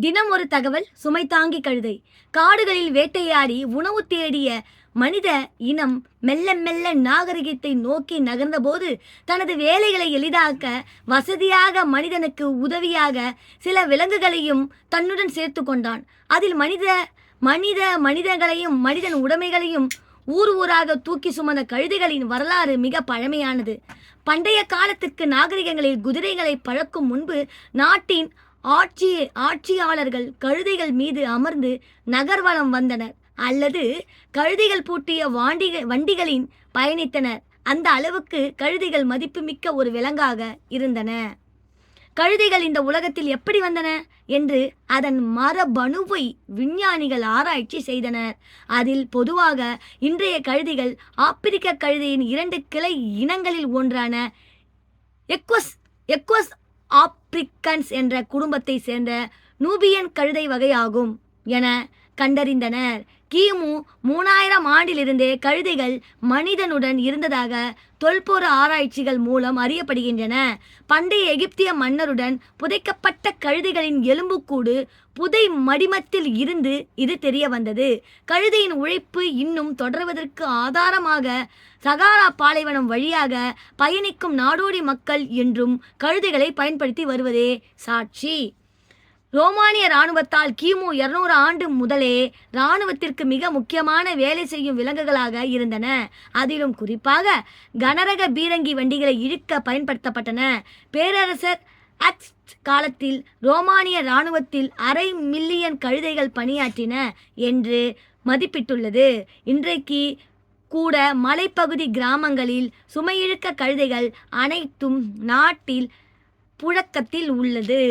தினம் ஒரு தகவல் சுமை தாங்கி கழுதை. காடுகளில் வேட்டையாடி உணவு தேடிய மனித இனம் மெல்ல மெல்ல நாகரிகத்தை நோக்கி நகர்ந்தபோது தனது வேலைகளை எளிதாக்க வசதியாக மனிதனுக்கு உதவியாக சில விலங்குகளையும் தன்னுடன் சேர்த்து கொண்டான். அதில் மனித மனித மனிதர்களையும் மனிதன் உடைமைகளையும் ஊர் ஊராக தூக்கி சுமந்த கழுதைகளின் வரலாறு மிக பழமையானது. பண்டைய காலத்துக்கு நாகரிகங்களில் குதிரைகளை பழக்கும் முன்பு நாட்டின் ஆட்சி ஆட்சியாளர்கள் கழுதைகள் மீது அமர்ந்து நகர்வலம் வந்தனர். அல்லது கழுதைகள் பூட்டிய வாண்டிக வண்டிகளின் பயணித்தனர். அந்த அளவுக்கு கழுதைகள் மதிப்புமிக்க ஒரு விலங்காக இருந்தன. கழுதைகள் இந்த உலகத்தில் எப்படி வந்தன? என்று அதன் மரபணுவை விஞ்ஞானிகள் ஆராய்ச்சி செய்தனர். அதில் பொதுவாக இன்றைய கழுதைகள் ஆப்பிரிக்க கழுதையின் இரண்டு கிளை இனங்களில் ஒன்றான எக்வஸ் எக்வஸ் ஆப்ரிக்கன்ஸ் என்ற குடும்பத்தை சேர்ந்த நூபியன் கழுதை வகையாகும் என கண்டறிந்தனர். கிமு மூணாயிரம் ஆண்டிலிருந்தே கழுதைகள் மனிதனுடன் இருந்ததாக தொல்பொர ஆராய்ச்சிகள் மூலம் அறியப்படுகின்றன. பண்டைய எகிப்திய மன்னருடன் புதைக்கப்பட்ட கழுதைகளின் எலும்புக்கூடு புதை மடிமத்தில் இருந்து இது தெரிய வந்தது கழுதையின் உழைப்பு இன்னும் தொடர்வதற்கு ஆதாரமாக சகாரா பாலைவனம் வழியாக பயணிக்கும் நாடோடி மக்கள் என்றும் கழுதைகளை பயன்படுத்தி வருவதே சாட்சி. ரோமானிய இராணுவத்தால் கிமு இருநூறு ஆண்டு முதலே இராணுவத்திற்கு மிக முக்கியமான வேலை செய்யும் விலங்குகளாக இருந்தன. அதிலும் குறிப்பாக கனரக பீரங்கி வண்டிகளை இழுக்க பயன்படுத்தப்பட்டன. பேரரசர் அக்ஸ் காலத்தில் ரோமானிய இராணுவத்தில் அரை மில்லியன் கழுதைகள் பணியாற்றின என்று மதிப்பிட்டுள்ளது. இன்றைக்கு கூட மலைப்பகுதி கிராமங்களில் சுமையிழுக்க கழுதைகள் அனைத்தும் நாட்டில் புழக்கத்தில் உள்ளது.